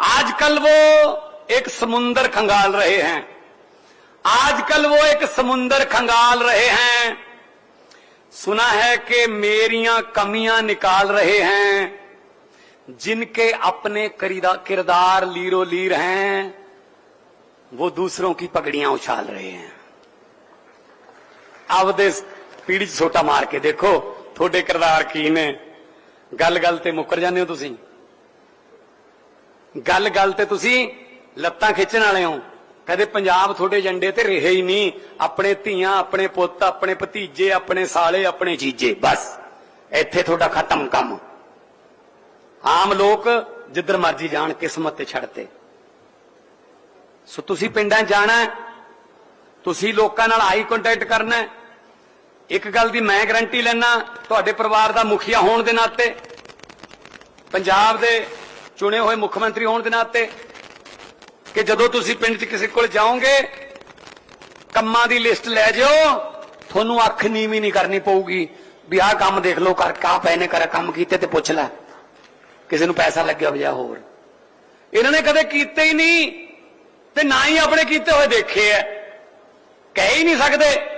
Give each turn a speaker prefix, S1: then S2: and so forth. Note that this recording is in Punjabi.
S1: आजकल वो एक समुंदर खंगाल रहे हैं आजकल वो एक समुंदर खंगाल रहे हैं सुना है कि मेरियां कमियां निकाल रहे हैं जिनके अपने करीदा- किरदार लीरो लीर हैं वो दूसरों की पगड़ियां उछाल रहे हैं ਆਪਦੇ ਪੀੜੀ 'ਚ ਛੋਟਾ ਮਾਰ ਕੇ ਦੇਖੋ ਤੁਹਾਡੇ ਕਿਰਦਾਰ ਕੀ ਨੇ ਗੱਲ ਗੱਲ ਤੇ ਮੁੱਕਰ ਜਾਂਦੇ ਹੋ ਤੁਸੀਂ ਗੱਲ ਗੱਲ ਤੇ ਤੁਸੀਂ ਲੱਤਾਂ ਖਿੱਚਣ ਵਾਲੇ ਹੋ। ਕਦੇ ਪੰਜਾਬ ਤੁਹਾਡੇ ਏਜੰਡੇ ਤੇ ਰਹੇ ਹੀ ਨਹੀਂ। ਆਪਣੇ ਧੀਆਂ, ਆਪਣੇ ਪੁੱਤ, ਆਪਣੇ ਭਤੀਜੇ, ਆਪਣੇ ਸਾਲੇ, ਆਪਣੇ ਜੀਜੇ, ਬਸ। ਇੱਥੇ ਤੁਹਾਡਾ ਖਤਮ ਕੰਮ। ਆਮ ਲੋਕ ਜਿੱਧਰ ਮਰਜ਼ੀ ਜਾਣ, ਕਿਸਮਤ ਤੇ ਛੱਡਤੇ ਸੋ ਤੁਸੀਂ ਪਿੰਡਾਂ 'ਚ ਜਾਣਾ ਤੁਸੀਂ ਲੋਕਾਂ ਨਾਲ ਆਈ ਕੰਟੈਕਟ ਕਰਨਾ ਇੱਕ ਗੱਲ ਦੀ ਮੈਂ ਗਰੰਟੀ ਲੈਣਾ ਤੁਹਾਡੇ ਪਰਿਵਾਰ ਦਾ ਮੁਖੀਆ ਹੋਣ ਦੇ ਨਾਤੇ। ਪੰਜਾਬ ਦੇ ਚੁਣੇ ਹੋਏ ਮੁੱਖ ਮੰਤਰੀ ਹੋਣ ਦੇ ਨਾਤੇ ਕਿ ਜਦੋਂ ਤੁਸੀਂ ਪਿੰਡ 'ਚ ਕਿਸੇ ਕੋਲ ਜਾਓਗੇ, ਕੰਮਾਂ ਦੀ ਲਿਸਟ ਲੈ ਜਿਓ, ਤੁਹਾਨੂੰ ਅੱਖ ਨੀਵੀਂ ਨਹੀਂ ਕਰਨੀ ਪਊਗੀ ਵੀ ਆਹ ਕੰਮ ਦੇਖ ਲਓ, ਕਰ ਕਾ ਪੈ ਨੇ, ਕਰ, ਕੰਮ ਕੀਤੇ ਤੇ ਪੁੱਛ ਲੈ। ਕਿਸੇ ਨੂੰ ਪੈਸਾ ਲੱਗਿਆ ਹੋਇਆ ਹੋਰ। ਇਹਨਾਂ ਨੇ ਕਦੇ ਕੀਤੇ ਹੀ ਨਹੀਂ ਤੇ ਨਾ ਹੀ ਆਪਣੇ ਕੀਤੇ ਹੋਏ ਦੇਖੇ ਐ। ਕਹਿ ਹੀ ਨਹੀਂ ਸਕਦੇ।